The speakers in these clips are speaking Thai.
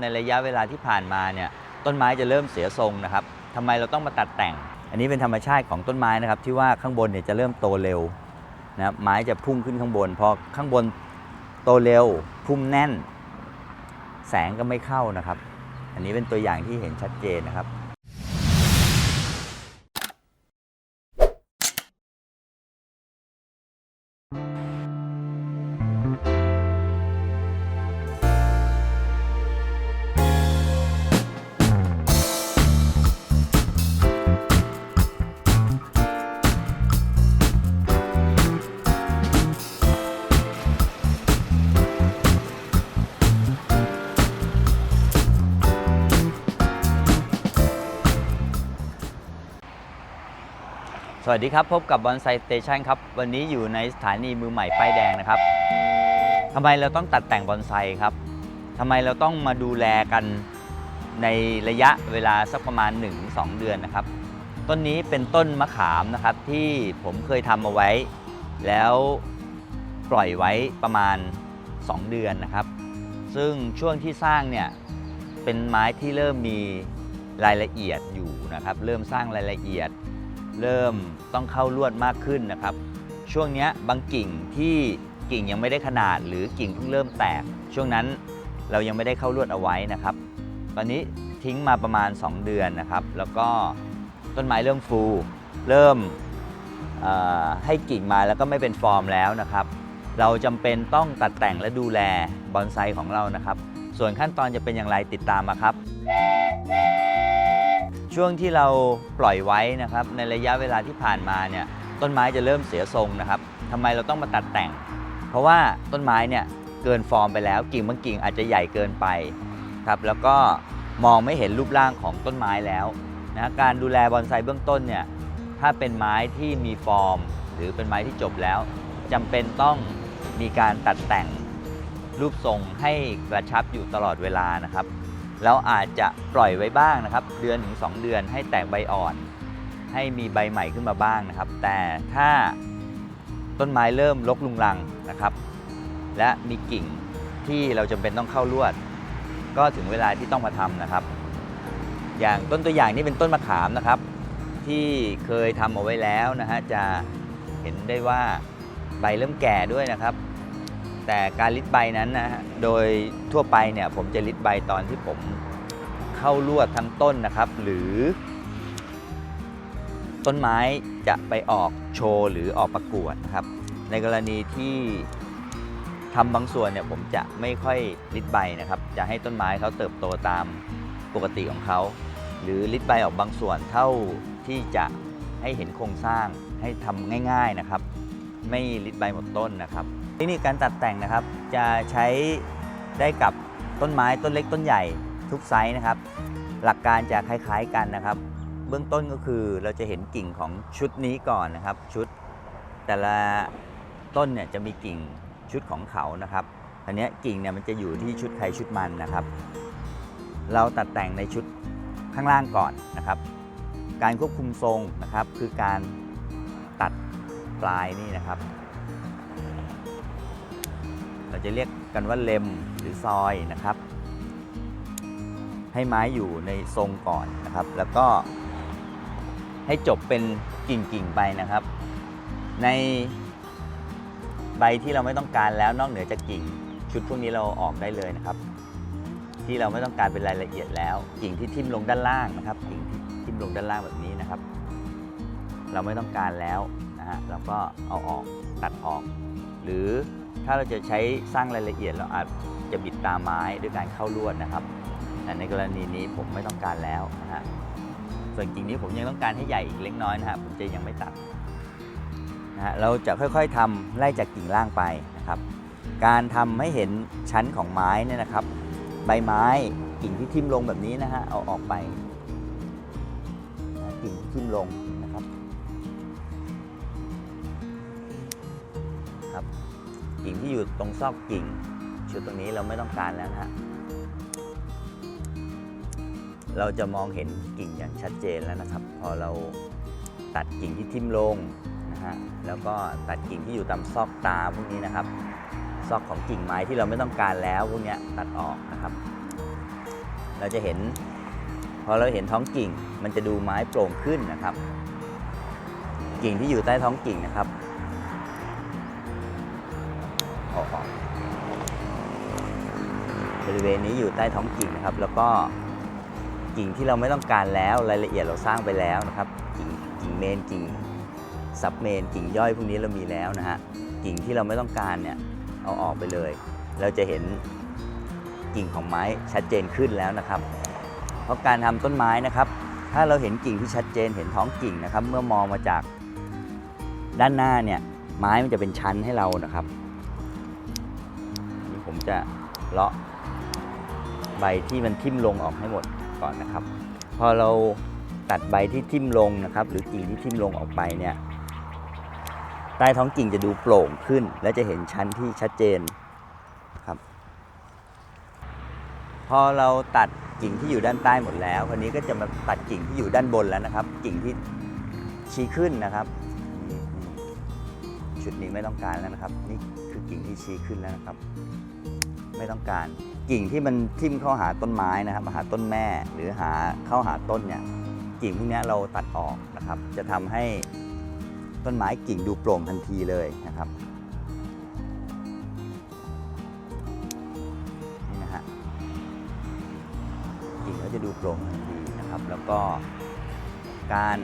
ในระยะเวลาที่ผ่านมาเนี่ยต้นไม้จะเริ่มเสียทรงนะครับทำไมเราต้องมาตัดแต่ง อันนี้เป็นธรรมชาติของต้นไม้นะครับที่ว่าข้างบนเนี่ยจะเริ่มโตเร็วนะครับไม้จะพุ่งขึ้นข้างบนพอข้างบนโตเร็วพุ่มแน่น แสงก็ไม่เข้านะครับ อันนี้เป็นตัวอย่างที่เห็นชัดเจนนะครับ วัสดีครับ พบกับบอนไซสเตชันครับ วันนี้อยู่ในสถานีมือใหม่ป้ายแดงนะครับทำไมเราต้องตัดแต่งบอนไซครับทำไมเราต้องมาดูแลกันในระยะเวลาสักประมาณ 1-2 เดือนนะครับ ต้นนี้เป็นต้นมะขามนะครับที่ผมเคยทำเอาไว้ แล้วปล่อยไว้ประมาณ 2 เดือนนะครับ ซึ่งช่วงที่สร้างเนี่ยเป็นไม้ที่เริ่มมีรายละเอียดอยู่นะครับ เริ่มสร้างรายละเอียด เริ่มต้องเข้าลวดมากขึ้นนะครับ ช่วงนี้บางกิ่งที่กิ่งยังไม่ได้ขนาดหรือกิ่งเพิ่งเริ่มแตก ช่วงนั้นเรายังไม่ได้เข้าลวดเอาไว้นะครับ ตอนนี้ทิ้งมาประมาณ 2 เดือนนะครับ แล้วก็ต้นไม้เริ่มฟู เริ่มให้กิ่งมาแล้วก็ไม่เป็นฟอร์มแล้วนะครับ เราจำเป็นต้องตัดแต่งและดูแลบอนไซของเรานะครับ ส่วนขั้นตอนจะเป็นอย่างไรติดตามมาครับ ช่วงที่เราปล่อยไว้นะครับในระยะเวลาที่ผ่านมาเนี่ยต้นไม้จะเริ่มเสียทรงนะครับทำไมเราต้องมาตัดแต่ง เพราะว่าต้นไม้เนี่ยเกินฟอร์มไปแล้ว กิ่งบางกิ่งอาจจะใหญ่เกินไปครับแล้วก็มองไม่เห็นรูปร่างของต้นไม้แล้วนะการดูแลบอนไซเบื้องต้นเนี่ยถ้าเป็นไม้ที่มีฟอร์ม หรือเป็นไม้ที่จบแล้วจำเป็นต้องมีการตัดแต่งรูปทรงให้กระชับอยู่ตลอดเวลานะครับ เราอาจจะปล่อยไว้บ้างนะครับ เดือนถึง 2 เดือนให้แตกใบอ่อน ให้มีใบใหม่ขึ้นมาบ้างนะครับ แต่ถ้าต้นไม้เริ่มรกลุงรังนะครับ และมีกิ่งที่เราจำเป็นต้องเข้าลวด ก็ถึงเวลาที่ต้องมาทำนะครับ อย่างต้นตัวอย่างนี้เป็นต้นมะขามนะครับ ที่เคยทำเอาไว้แล้วนะฮะจะเห็นได้ว่าใบเริ่มแก่ด้วยนะครับ แต่การลิดใบนั้นนะฮะโดยทั่วไปเนี่ยผมจะลิดใบตอนที่ผมเข้าลวดทั้งต้นนะครับ หรือ ต้นไม้จะไปออกโชว์หรือออกประกวดนะครับ ในกรณีที่ทำบางส่วนเนี่ยผมจะไม่ค่อยลิดใบนะครับ จะให้ต้นไม้เขาเติบโตตามปกติของเขา หรือลิดใบออกบางส่วนเท่าที่จะให้เห็นโครงสร้างให้ทำง่าย ๆนะครับ ไม่ลิดใบหมดต้นนะครับ เทคนิคการตัดแต่งนะครับ จะใช้ได้กับต้นไม้ต้นเล็กต้นใหญ่ทุกไซส์นะครับ หลักการจะคล้ายๆกันนะครับ เบื้องต้นก็คือเราจะเห็นกิ่งของชุดนี้ก่อนนะครับ ชุดแต่ละต้นเนี่ยจะมีกิ่งชุดของเขานะครับอันนี้กิ่งเนี่ยมันจะอยู่ที่ชุดใครชุดมันนะครับ เราตัดแต่งในชุดข้างล่างก่อนนะครับ การควบคุมทรงนะครับคือการตัดปลายนี่นะครับ เราจะเรียกกันว่าเลมหรือซอยนะครับ ให้ไม้อยู่ในทรงก่อนนะครับ แล้วก็ให้จบเป็นกิ่งๆไปนะครับ ในใบที่เราไม่ต้องการแล้วนอกเหนือจากกิ่ง ชุดพวกนี้เราออกได้เลยนะครับ ที่เราไม่ต้องการเป็นรายละเอียดแล้ว กิ่งที่ทิ่มลงด้านล่างนะครับ กิ่งที่ทิ่มลงด้านล่างแบบนี้นะครับ เราไม่ต้องการแล้วนะฮะเราก็เอาออกตัดออก หรือ ถ้าเราจะใช้สร้างรายละเอียดเราอาจจะบิดตาไม้ด้วยการเข้าลวดนะครับ แต่ในกรณีนี้ผมไม่ต้องการแล้วนะฮะส่วนกิ่งนี้ผมยังต้องการให้ใหญ่อีกเล็กน้อยนะฮะผมจะยังไม่ตัดนะฮะเราจะค่อยๆทำไล่จากกิ่งล่างไปนะครับ การทำให้เห็นชั้นของไม้เนี่ยนะครับ ใบไม้กิ่งที่ทิ่มลงแบบนี้นะฮะเอาออกไป กิ่งที่ทิ่มลง กิ่งที่อยู่ตรงซอกกิ่ง ชุดตรงนี้เราไม่ต้องการแล้วนะฮะเราจะมองเห็นกิ่งอย่างชัดเจนแล้วนะครับ พอเราตัดกิ่งที่ทิ่มลงนะฮะแล้วก็ตัดกิ่งที่อยู่ตามซอกตาพวกนี้นะครับ ซอกของกิ่งไม้ที่เราไม่ต้องการแล้วพวกนี้ตัดออกนะครับ เราจะเห็น พอเราเห็นท้องกิ่งมันจะดูไม้โปร่งขึ้นนะครับ กิ่งที่อยู่ใต้ท้องกิ่งนะครับ ออกอบริเวณนี้อยู่ใต้ท้องกิ่งนะครับ แล้วก็กิ่งที่เราไม่ต้องการแล้วรายละเอียดเราสร้างไปแล้วนะครับ กิ่งกิ่งเมนกิ่งซับเมนกิ่งย่อยพวกนี้เรามีแล้วนะฮะกิ่งที่เราไม่ต้องการเนี่ยเอาออกไปเลย เราจะเห็นกิ่งของไม้ชัดเจนขึ้นแล้วนะครับ เพราะการทำต้นไม้นะครับ ถ้าเราเห็นกิ่งที่ชัดเจนเห็นท้องกิ่งนะครับ เมื่อมองมาจากด้านหน้าเนี่ยไม้มันจะเป็นชั้นให้เรานะครับ จะเลาะใบที่มันทิ่มลงออกให้หมดก่อนนะครับ พอเราตัดใบที่ทิ่มลงนะครับ หรือกิ่งที่ทิ่มลงออกไปเนี่ยใต้ท้องกิ่งจะดูโปร่งขึ้น และจะเห็นชั้นที่ชัดเจนครับ พอเราตัดกิ่งที่อยู่ด้านใต้หมดแล้วคราวนี้ก็จะมาตัดกิ่งที่อยู่ด้านบนแล้วนะครับ กิ่งที่ชี้ขึ้นนะครับชุดนี้ไม่ต้องการแล้วนะครับ นี่คือกิ่งที่ชี้ขึ้นแล้วนะครับ ไม่ต้องการ กิ่งที่มันทิ่มเข้าหาต้นไม้นะครับหาต้นแม่หรือหาเข้าหาต้นเนี่ยกิ่งพวกนี้เราตัดออกนะครับ จะทำให้ต้นไม้กิ่งดูโปร่งทันทีเลยนะครับนี่นะฮะกิ่งก็จะดูโปร่งทันทีนะครับ แล้วก็การ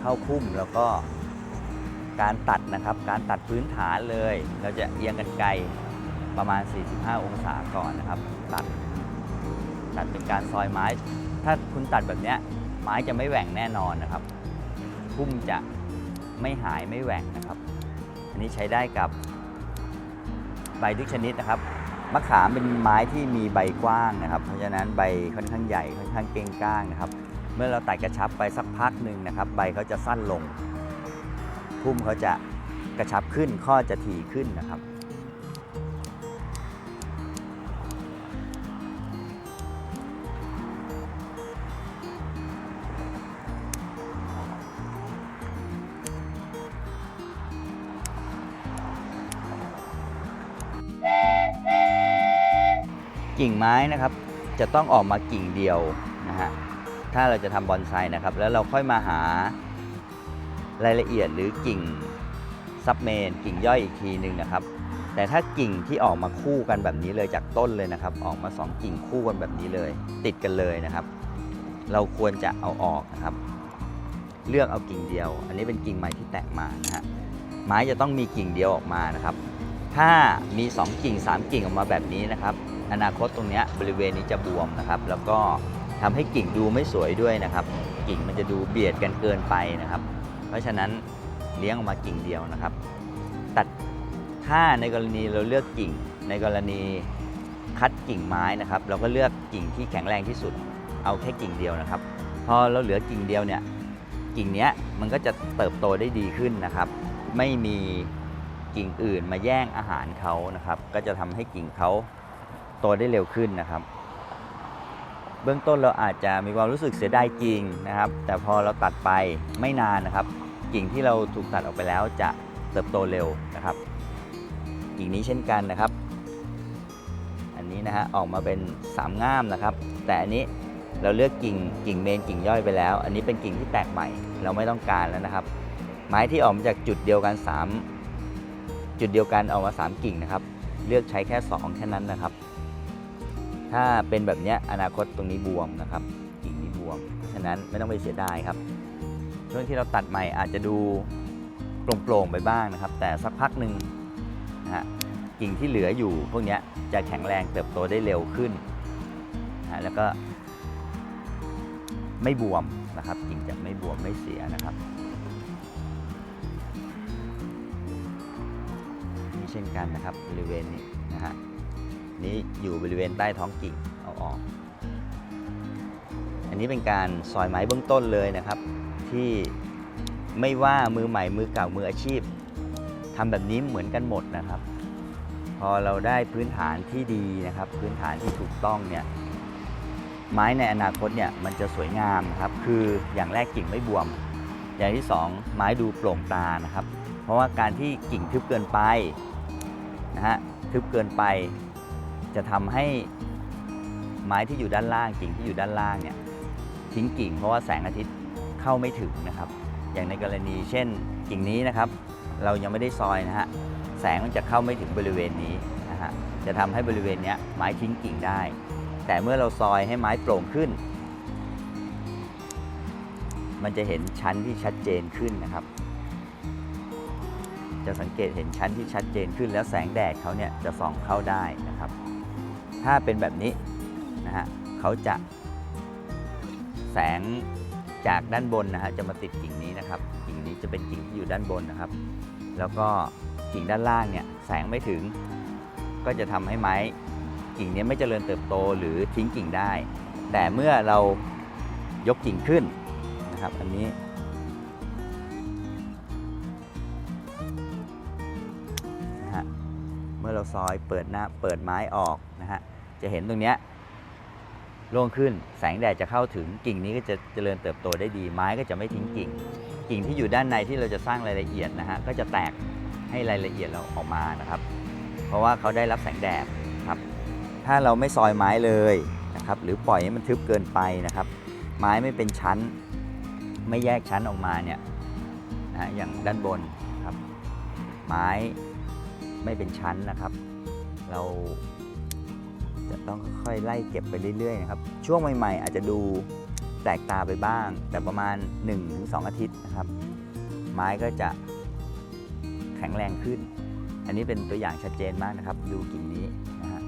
เข้าพุ่มแล้วก็การตัดนะครับ การตัดพื้นฐานเลย เราจะเอียงกันไกล ประมาณ 45 องศาก่อนนะครับ ตัด ตัดเป็นการซอยไม้ ถ้าคุณตัดแบบนี้ไม้จะไม่แหว่งแน่นอนนะครับ พุ่มจะไม่หายไม่แหว่งนะครับ อันนี้ใช้ได้กับใบทุกชนิดนะครับ มะขามเป็นไม้ที่มีใบกว้างนะครับ เพราะฉะนั้นใบค่อนข้างใหญ่ค่อนข้างเก้งก้างนะครับ เมื่อเราตัดกระชับไปสักพักหนึ่งนะครับ ใบเขาจะสั้นลง พุ่มเขาจะกระชับขึ้นข้อจะถี่ขึ้นนะครับ กิ่งไม้นะครับ จะต้องออกมากิ่งเดียวนะฮะถ้าเราจะทำบอนไซนะครับ แล้วเราค่อยมาหารายละเอียดหรือกิ่งซับเมนกิ่งย่อยอีกทีหนึ่งนะครับ แต่ถ้ากิ่งที่ออกมาคู่กันแบบนี้เลยจากต้นเลยนะครับ ออกมาสองกิ่งคู่กันแบบนี้เลย ติดกันเลยนะครับ เราควรจะเอาออกนะครับ เลือกเอากิ่งเดียว อันนี้เป็นกิ่งไม้ที่แตกมานะฮะไม้จะต้องมีกิ่งเดียวออกมานะครับ ถ้ามี 2 กิ่ง 3 กิ่งออกมาแบบนี้นะครับ อนาคตตรงนี้บริเวณนี้จะบวมนะครับ แล้วก็ทำให้กิ่งดูไม่สวยด้วยนะครับ กิ่งมันจะดูเบียดกันเกินไปนะครับ เพราะฉะนั้นเลี้ยงออกมากิ่งเดียวนะครับ ตัดถ้าในกรณีเราเลือกกิ่ง ในกรณีคัดกิ่งไม้นะครับ เราก็เลือกกิ่งที่แข็งแรงที่สุด เอาแค่กิ่งเดียวนะครับ พอเราเหลือกิ่งเดียวเนี่ยกิ่งเนี้ยมันก็จะเติบโตได้ดีขึ้นนะครับ ไม่มีกิ่งอื่นมาแย่งอาหารเขานะครับ ก็จะทำให้กิ่งเขา โตได้เร็วขึ้นนะครับ เบื้องต้นเราอาจจะมีความรู้สึกเสียดายกิ่งนะครับ แต่พอเราตัดไปไม่นานนะครับ กิ่งที่เราถูกตัดออกไปแล้วจะเติบโตเร็วนะครับ กิ่งนี้เช่นกันนะครับ อันนี้นะฮะออกมาเป็นสามง่ามนะครับ แต่อันนี้เราเลือกกิ่งกิ่งเมนกิ่งย่อยไปแล้ว อันนี้เป็นกิ่งที่แตกใหม่ เราไม่ต้องการแล้วนะครับ ไม้ที่ออกมาจากจุดเดียวกัน 3 จุดเดียวกันออกมา 3 กิ่งนะครับ เลือกใช้แค่ 2 แค่นั้นนะครับ ถ้าเป็นแบบนี้อนาคตตรงนี้บวมนะครับกิ่งนี้บวม เพราะฉะนั้นไม่ต้องไปเสียดายครับช่วงที่เราตัดใหม่อาจจะดูโปร่งๆไปบ้างนะครับ แต่สักพักหนึ่งนะฮะกิ่งที่เหลืออยู่พวกนี้จะแข็งแรงเติบโตได้เร็วขึ้นนะแล้วก็ไม่บวมนะครับกิ่งจะไม่บวมไม่เสียนะครับนี่เช่นกันนะครับบริเวณนี้นะฮะ นี้อยู่บริเวณใต้ท้องกิ่งเอาออก อันนี้เป็นการซอยไม้เบื้องต้นเลยนะครับ ที่ไม่ว่ามือใหม่มือเก่ามืออาชีพทำแบบนี้เหมือนกันหมดนะครับ พอเราได้พื้นฐานที่ดีนะครับ พื้นฐานที่ถูกต้องเนี่ยไม้ในอนาคตเนี่ยมันจะสวยงามนะครับคืออย่างแรกกิ่งไม่บวม อย่างที่สองไม้ดูโปร่งตานะครับ เพราะว่าการที่กิ่งทึบเกินไปนะฮะทึบเกินไป จะทำให้ไม้ที่อยู่ด้านล่างกิ่งที่อยู่ด้านล่างเนี่ยทิ้งกิ่งเพราะว่าแสงอาทิตย์เข้าไม่ถึงนะครับ อย่างในกรณีเช่นกิ่งนี้นะครับ เรายังไม่ได้ซอยนะฮะแสงมันจะเข้าไม่ถึงบริเวณนี้นะฮะจะทำให้บริเวณนี้ไม้ทิ้งกิ่งได้ แต่เมื่อเราซอยให้ไม้โปร่งขึ้น มันจะเห็นชั้นที่ชัดเจนขึ้นนะครับ จะสังเกตเห็นชั้นที่ชัดเจนขึ้นแล้วแสงแดดเขาเนี่ยจะส่องเข้าได้นะครับ ถ้าเป็นแบบนี้นะฮะเขาจะแสงจากด้านบนนะฮะจะมาติดกิ่งนี้นะครับ กิ่งนี้จะเป็นกิ่งที่อยู่ด้านบนนะครับ แล้วก็กิ่งด้านล่างเนี่ยแสงไม่ถึง ก็จะทำให้ไม้กิ่งนี้ไม่เจริญเติบโตหรือทิ้งกิ่งได้ แต่เมื่อเรายกกิ่งขึ้นนะครับอันนี้ เมื่อเราซอยเปิดหน้าเปิดไม้ออก จะเห็นตรงเนี้ยโล่งขึ้นแสงแดดจะเข้าถึงกิ่งนี้ก็จะเจริญเติบโตได้ดีไม้ก็จะไม่ทิ้งกิ่ง กิ่งที่อยู่ด้านในที่เราจะสร้างรายละเอียดนะฮะก็จะแตกให้รายละเอียดเราออกมานะครับ เพราะว่าเขาได้รับแสงแดดครับ ถ้าเราไม่ซอยไม้เลยนะครับ หรือปล่อยให้มันทึบเกินไปนะครับ ไม้ไม่เป็นชั้น ไม่แยกชั้นออกมาเนี่ยนะฮะอย่างด้านบนครับ ไม้ไม่เป็นชั้นนะครับ เรา จะต้องค่อยๆไล่เก็บไปเรื่อยๆนะครับ ช่วงใหม่ๆ อาจจะดูแปลกตาไปบ้าง แต่ประมาณ 1-2 อาทิตย์นะครับ ไม้ก็จะแข็งแรงขึ้น อันนี้เป็นตัวอย่างชัดเจนมากนะครับ ดูกิ่งนี้นะฮะ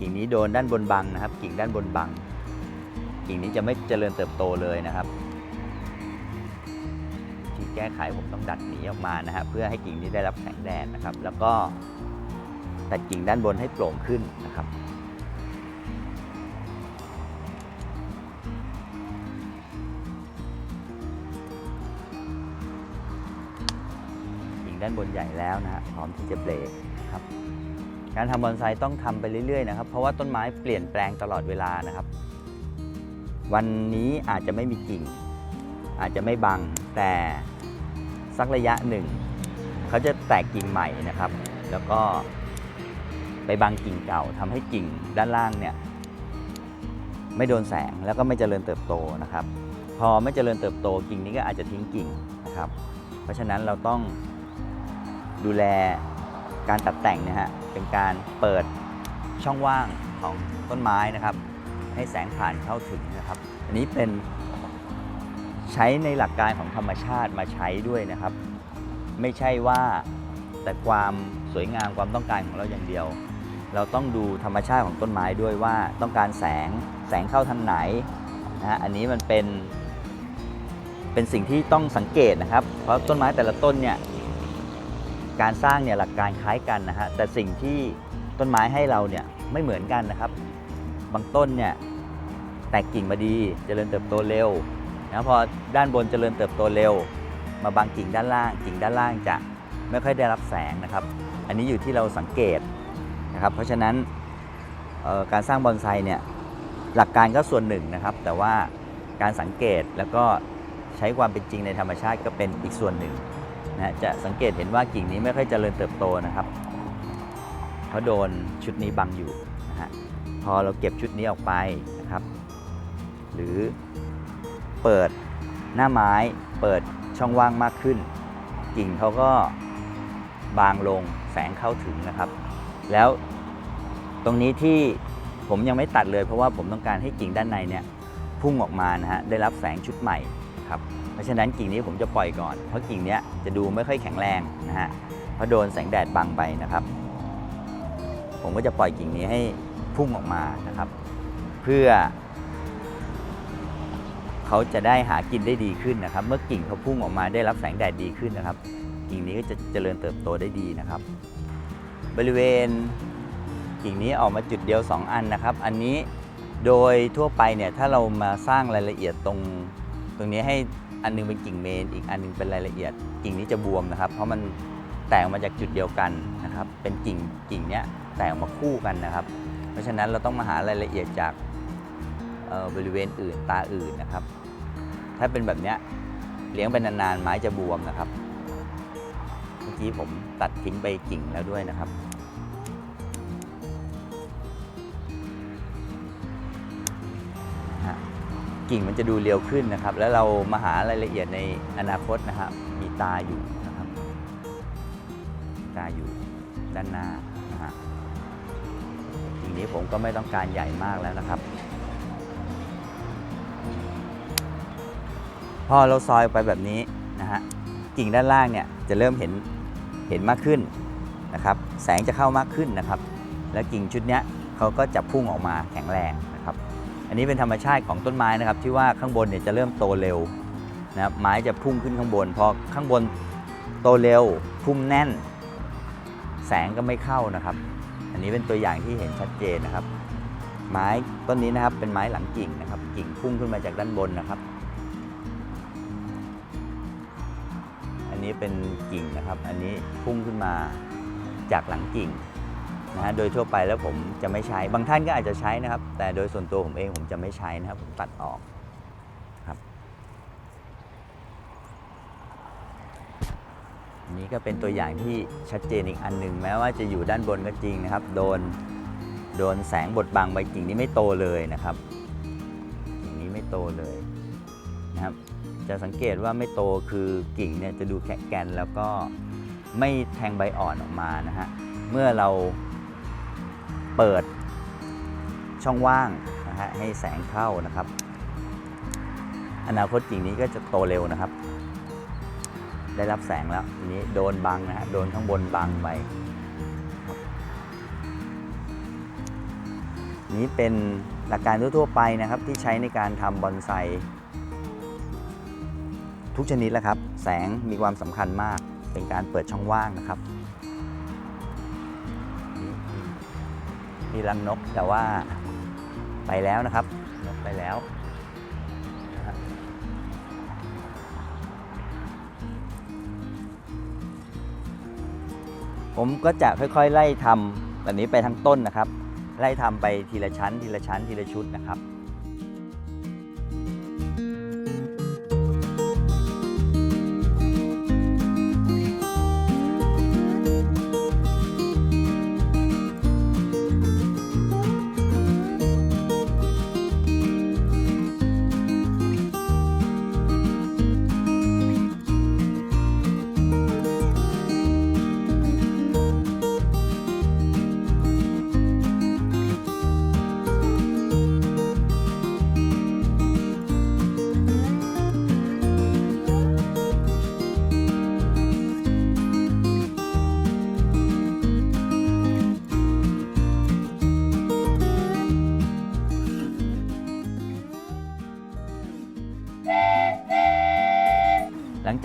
กิ่งนี้โดนด้านบนบังนะครับ กิ่งด้านบนบัง กิ่งนี้จะไม่เจริญเติบโตเลยนะครับที่แก้ไขผมต้องดัดหนีออกมานะฮะเพื่อให้กิ่งนี้ได้รับแสงแดดนะครับ แล้วก็ ตัดกิ่งด้านบนให้โปร่งขึ้นนะครับกิ่งด้านบนใหญ่แล้วนะฮะพร้อมที่จะเบรกครับการทำบอนไซต้องทำไปเรื่อยๆนะครับ เพราะว่าต้นไม้เปลี่ยนแปลงตลอดเวลานะครับ วันนี้อาจจะไม่มีกิ่ง อาจจะไม่บังแต่สักระยะหนึ่ง เขาจะแตกกิ่งใหม่นะครับ แล้วก็ ไปบังกิ่งเก่าทำให้กิ่งด้านล่างเนี่ยไม่โดนแสงแล้วก็ไม่เจริญเติบโตนะครับ พอไม่เจริญเติบโตกิ่งนี้ก็อาจจะทิ้งกิ่งนะครับ เพราะฉะนั้นเราต้องดูแลการตัดแต่งนะฮะเป็นการเปิดช่องว่างของต้นไม้นะครับ ให้แสงผ่านเข้าถึงนะครับ อันนี้เป็นใช้ในหลักการของธรรมชาติมาใช้ด้วยนะครับ ไม่ใช่ว่าแต่ความสวยงามความต้องการของเราอย่างเดียว เราต้องดูธรรมชาติของต้นไม้ด้วยว่าต้องการแสงแสงเข้าทางไหนนะฮะอันนี้มันเป็น เป็นสิ่งที่ต้องสังเกตนะครับ เพราะต้นไม้แต่ละต้นเนี่ยการสร้างเนี่ยหลักการคล้ายกันนะฮะแต่สิ่งที่ต้นไม้ให้เราเนี่ยไม่เหมือนกันนะครับ บางต้นเนี่ยแตกกิ่งมาดีเจริญเติบโตเร็วนะพอด้านบนเจริญเติบโตเร็ว มาบางกิ่งด้านล่างกิ่งด้านล่างจะไม่ค่อยได้รับแสงนะครับ อันนี้อยู่ที่เราสังเกต นะครับ เพราะฉะนั้นการสร้างบอนไซเนี่ยหลักการก็ส่วนหนึ่งนะครับ แต่ว่าการสังเกตแล้วก็ใช้ความเป็นจริงในธรรมชาติก็เป็นอีกส่วนหนึ่งนะจะสังเกตเห็นว่ากิ่งนี้ไม่ค่อยเจริญเติบโตนะครับเพราะโดนชุดนี้บังอยู่นะฮะพอเราเก็บชุดนี้ออกไปนะครับ หรือเปิดหน้าไม้เปิดช่องว่างมากขึ้น กิ่งเขาก็บางลงแสงเข้าถึงนะครับ แล้วตรงนี้ที่ผมยังไม่ตัดเลย เพราะว่าผมต้องการให้กิ่งด้านในเนี่ยพุ่งออกมานะฮะได้รับแสงชุดใหม่ครับเพราะฉะนั้นกิ่งนี้ผมจะปล่อยก่อน เพราะกิ่งเนี้ยจะดูไม่ค่อยแข็งแรงนะฮะเพราะโดนแสงแดดบังไปนะครับ ผมก็จะปล่อยกิ่งนี้ให้พุ่งออกมานะครับ เพื่อ เขาจะได้หากินได้ดีขึ้นนะครับ เมื่อกิ่งเขาพุ่งออกมาได้รับแสงแดดดีขึ้นนะครับ กิ่งนี้ก็จะเจริญเติบโตได้ดีนะครับ บริเวณกิ่งนี้ออกมาจุดเดียว 2 อันนะครับ อันนี้โดยทั่วไปเนี่ยถ้าเรามาสร้างรายละเอียดตรงตรงนี้ให้อันนึงเป็นกิ่งเมน อีกอันนึงเป็นรายละเอียด กิ่งนี้จะบวมนะครับ เพราะมันแตกมาจากจุดเดียวกันนะครับ เป็นกิ่งกิ่งเนี้ยแตกออกมาคู่กันนะครับ เพราะฉะนั้นเราต้องมาหารายละเอียดจากออบริเวณอื่นตาอื่นนะครับ ถ้าเป็นแบบเนี้ยเลี้ยงไปนานๆไม้จะบวมนะครับ เมื่อกี้ผมตัดทิ้งไปกิ่งแล้วด้วยนะครับ กิ่งมันจะดูเรียวขึ้นนะครับ แล้วเรามาหารายละเอียดในอนาคตนะครับ มีตาอยู่นะครับ ตาอยู่ด้านหน้านะฮะกิ่งนี้ผมก็ไม่ต้องการใหญ่มากแล้วนะครับ พอเราซอยไปแบบนี้นะฮะกิ่งด้านล่างเนี่ยจะเริ่มเห็นเห็นมากขึ้นนะครับ แสงจะเข้ามากขึ้นนะครับ แล้วกิ่งชุดนี้เขาก็จะพุ่งออกมาแข็งแรง อันนี้เป็นธรรมชาติของต้นไม้นะครับที่ว่าข้างบนเนี่ยจะเริ่มโตเร็วนะครับไม้จะพุ่งขึ้นข้างบนพอข้างบนโตเร็วพุ่มแน่น แสงก็ไม่เข้านะครับ อันนี้เป็นตัวอย่างที่เห็นชัดเจนนะครับ ไม้ต้นนี้นะครับเป็นไม้หลังกิ่งนะครับ กิ่งพุ่งขึ้นมาจากด้านบนนะครับ อันนี้เป็นกิ่งนะครับ อันนี้พุ่งขึ้นมาจากหลังกิ่ง นะฮะโดยทั่วไปแล้วผมจะไม่ใช้ บางท่านก็อาจจะใช้นะครับ แต่โดยส่วนตัวผมเองผมจะไม่ใช้นะครับผมตัดออกครับอันนี้ก็เป็นตัวอย่างที่ชัดเจนอีกอันหนึ่งแม้ว่าจะอยู่ด้านบนก็จริงนะครับ โดนโดนแสงบดบังใบกิ่งนี้ไม่โตเลยนะครับกิ่งนี้ไม่โตเลยนะครับ จะสังเกตว่าไม่โตคือกิ่งเนี่ยจะดูแข็งแกนแล้วก็ไม่แทงใบอ่อนออกมานะฮะเมื่อเรา เปิดช่องว่างนะฮะให้แสงเข้านะครับ อนาคตกิ่งนี้ก็จะโตเร็วนะครับ ได้รับแสงแล้วทีนี้โดนบังนะฮะโดนข้างบนบังไปนี้เป็นหลักการทั่ว ๆ ไปนะครับที่ใช้ในการทำบอนไซทุกชนิดแล้วครับ แสงมีความสำคัญมากเป็นการเปิดช่องว่างนะครับ ที่รังนกแต่ว่าไปแล้วนะครับนกไปแล้วผมก็จะค่อยๆ ไล่ทำแบบนี้ไปทั้งต้นนะครับ ไล่ทำไปทีละชั้น ทีละชั้นทีละชุดนะครับ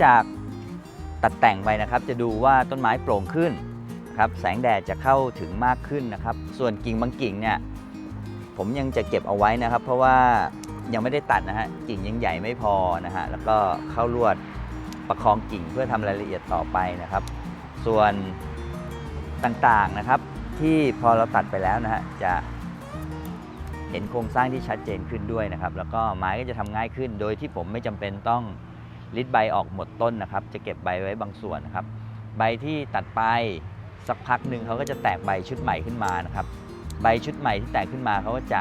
จากตัดแต่งไปนะครับ จะดูว่าต้นไม้โปร่งขึ้นนะครับแสงแดดจะเข้าถึงมากขึ้นนะครับ ส่วนกิ่งบางกิ่งเนี่ยผมยังจะเก็บเอาไว้นะครับ เพราะว่ายังไม่ได้ตัดนะฮะกิ่งยังใหญ่ไม่พอนะฮะแล้วก็เข้าลวดประคองกิ่งเพื่อทำรายละเอียดต่อไปนะครับ ส่วนต่างๆนะครับ ที่พอเราตัดไปแล้วนะฮะจะเห็นโครงสร้างที่ชัดเจนขึ้นด้วยนะครับ แล้วก็ไม้ก็จะทำง่ายขึ้น โดยที่ผมไม่จำเป็นต้อง ลิดใบออกหมดต้นนะครับ จะเก็บใบไว้บางส่วนนะครับ ใบที่ตัดไปสักพักหนึ่งเขาก็จะแตกใบชุดใหม่ขึ้นมานะครับ ใบชุดใหม่ที่แตกขึ้นมาเขาก็จะ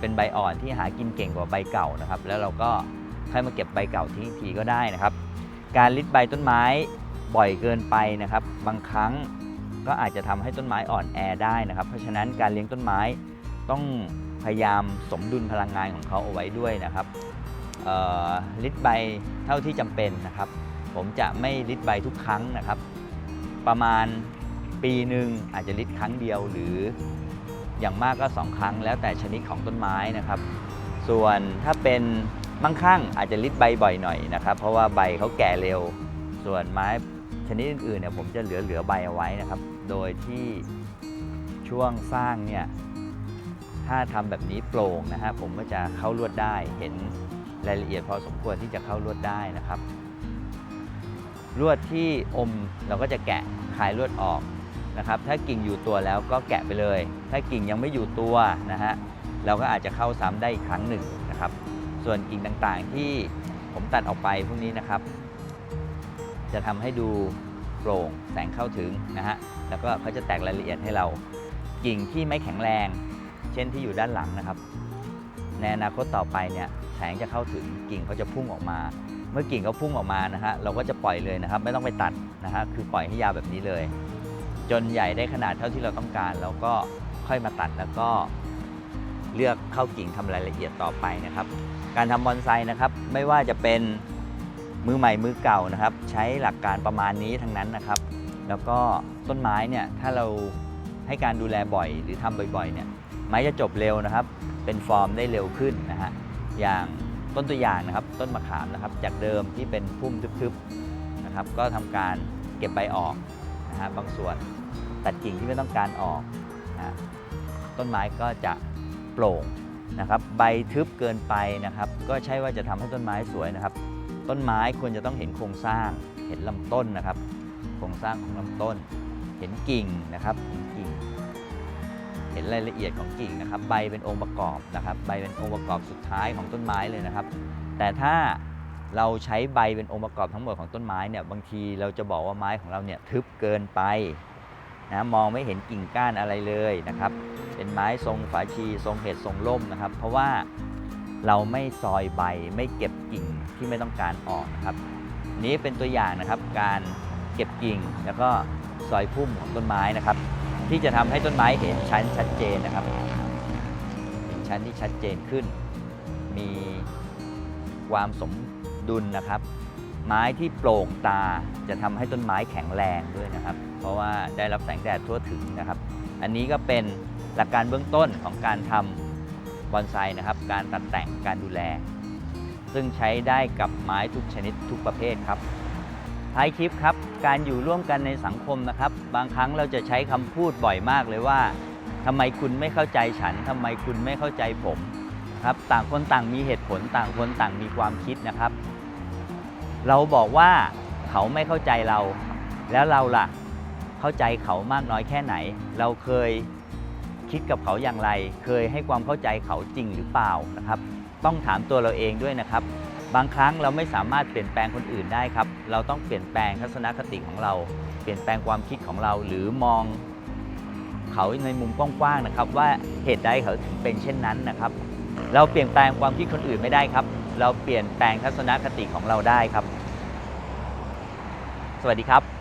เป็นใบอ่อนที่หากินเก่งกว่าใบเก่านะครับ แล้วเราก็ค่อยมาเก็บใบเก่าทิ้งอีทีก็ได้นะครับ การลิดใบต้นไม้บ่อยเกินไปนะครับ บางครั้งก็อาจจะทำให้ต้นไม้อ่อนแอได้นะครับ เพราะฉะนั้นการเลี้ยงต้นไม้ต้องพยายามสมดุลพลังงานของเขาเอาไว้ด้วยนะครับ ลิดใบเท่าที่จำเป็นนะครับ ผมจะไม่ลิดใบทุกครั้งนะครับ ประมาณปีหนึ่งอาจจะลิดครั้งเดียวหรืออย่างมากก็ 2 ครั้ง แล้วแต่ชนิดของต้นไม้นะครับ ส่วนถ้าเป็นมั่งคั่งอาจจะลิดใบบ่อยหน่อยนะครับ เพราะว่าใบเขาแก่เร็ว ส่วนไม้ชนิดอื่นๆเนี่ยผมจะเหลือเหลือใบเอาไว้นะครับ โดยที่ช่วงสร้างเนี่ยถ้าทำแบบนี้โปร่งนะฮะผมก็จะเข้าลวดได้เห็น รายละเอียดพอสมควรที่จะเข้าลวดได้นะครับลวดที่อมเราก็จะแกะคลายลวดออกนะครับ ถ้ากิ่งอยู่ตัวแล้วก็แกะไปเลย ถ้ากิ่งยังไม่อยู่ตัวนะฮะเราก็อาจจะเข้าซ้ำได้อีกครั้งหนึ่งนะครับ ส่วนกิ่งต่างๆที่ผมตัดออกไปพวกนี้นะครับ จะทำให้ดูโปร่งแสงเข้าถึงนะฮะแล้วก็เขาจะแตกรายละเอียดให้เรา กิ่งที่ไม่แข็งแรง เช่นที่อยู่ด้านหลังนะครับ ในอนาคตต่อไปเนี่ย แสงจะเข้าถึงกิ่งเขาจะพุ่งออกมา เมื่อกิ่งเขาพุ่งออกมานะฮะเราก็จะปล่อยเลยนะครับ ไม่ต้องไปตัดนะฮะคือปล่อยให้ยาวแบบนี้เลย จนใหญ่ได้ขนาดเท่าที่เราต้องการ เราก็ค่อยมาตัดแล้วก็เลือกเข้ากิ่งทำรายละเอียดต่อไปนะครับ การทำบอนไซนะครับไม่ว่าจะเป็นมือใหม่มือเก่านะครับ ใช้หลักการประมาณนี้ทั้งนั้นนะครับ แล้วก็ต้นไม้เนี่ยถ้าเราให้การดูแลบ่อยหรือทำบ่อยๆเนี่ยไม้จะจบเร็วนะครับ เป็นฟอร์มได้เร็วขึ้นนะฮะ อย่างต้นตัวอย่างนะครับ ต้นมะขามนะครับ จากเดิมที่เป็นพุ่มทึบๆนะครับ ก็ทำการเก็บใบออกนะฮะบางส่วนตัดกิ่งที่ไม่ต้องการออกนะฮะต้นไม้ก็จะโปร่งนะครับ ใบทึบเกินไปนะครับ ก็ใช่ว่าจะทำให้ต้นไม้สวยนะครับ ต้นไม้ควรจะต้องเห็นโครงสร้าง เห็นลำต้นนะครับ โครงสร้างของลำต้น เห็นกิ่งนะครับ รายละเอียดของกิ่งนะครับ ใบเป็นองค์ประกอบนะครับ ใบเป็นองค์ประกอบสุดท้ายของต้นไม้เลยนะครับ แต่ถ้าเราใช้ใบเป็นองค์ประกอบทั้งหมดของต้นไม้เนี่ยบางทีเราจะบอกว่าไม้ของเราเนี่ยทึบเกินไปนะมองไม่เห็นกิ่งก้านอะไรเลยนะครับ เป็นไม้ทรงฝาชีทรงเห็ดทรงล่มนะครับ เพราะว่าเราไม่ซอยใบไม่เก็บกิ่งที่ไม่ต้องการออกนะครับ นี้เป็นตัวอย่างนะครับการเก็บกิ่งแล้วก็ซอยพุ่มของต้นไม้นะครับ ที่จะทำให้ต้นไม้เห็นชั้นชัดเจนนะครับ เห็นชั้นที่ชัดเจนขึ้น มีความสมดุลนะครับ ไม้ที่โปร่งตาจะทำให้ต้นไม้แข็งแรงด้วยนะครับ เพราะว่าได้รับแสงแดดทั่วถึงนะครับ อันนี้ก็เป็นหลักการเบื้องต้นของการทำบอนไซนะครับ การตัดแต่งการดูแล ซึ่งใช้ได้กับไม้ทุกชนิดทุกประเภทครับ ท้ายคลิปครับ การอยู่ร่วมกันในสังคมนะครับ บางครั้งเราจะใช้คำพูดบ่อยมากเลยว่าทำไมคุณไม่เข้าใจฉันทำไมคุณไม่เข้าใจผมครับต่างคนต่างมีเหตุผลต่างคนต่างมีความคิดนะครับ เราบอกว่าเขาไม่เข้าใจเรา แล้วเราล่ะ เข้าใจเขามากน้อยแค่ไหน เราเคยคิดกับเขาอย่างไร เคยให้ความเข้าใจเขาจริงหรือเปล่านะครับ ต้องถามตัวเราเองด้วยนะครับ บางครั้งเราไม่สามารถเปลี่ยนแปลงคนอื่นได้ครับ เราต้องเปลี่ยนแปลงทัศนคติของเรา เปลี่ยนแปลงความคิดของเรา หรือมองเขาในมุมกว้างๆนะครับ ว่าเหตุใดเขาถึงเป็นเช่นนั้นนะครับ เราเปลี่ยนแปลงความคิดคนอื่นไม่ได้ครับ เราเปลี่ยนแปลงทัศนคติของเราได้ครับ สวัสดีครับ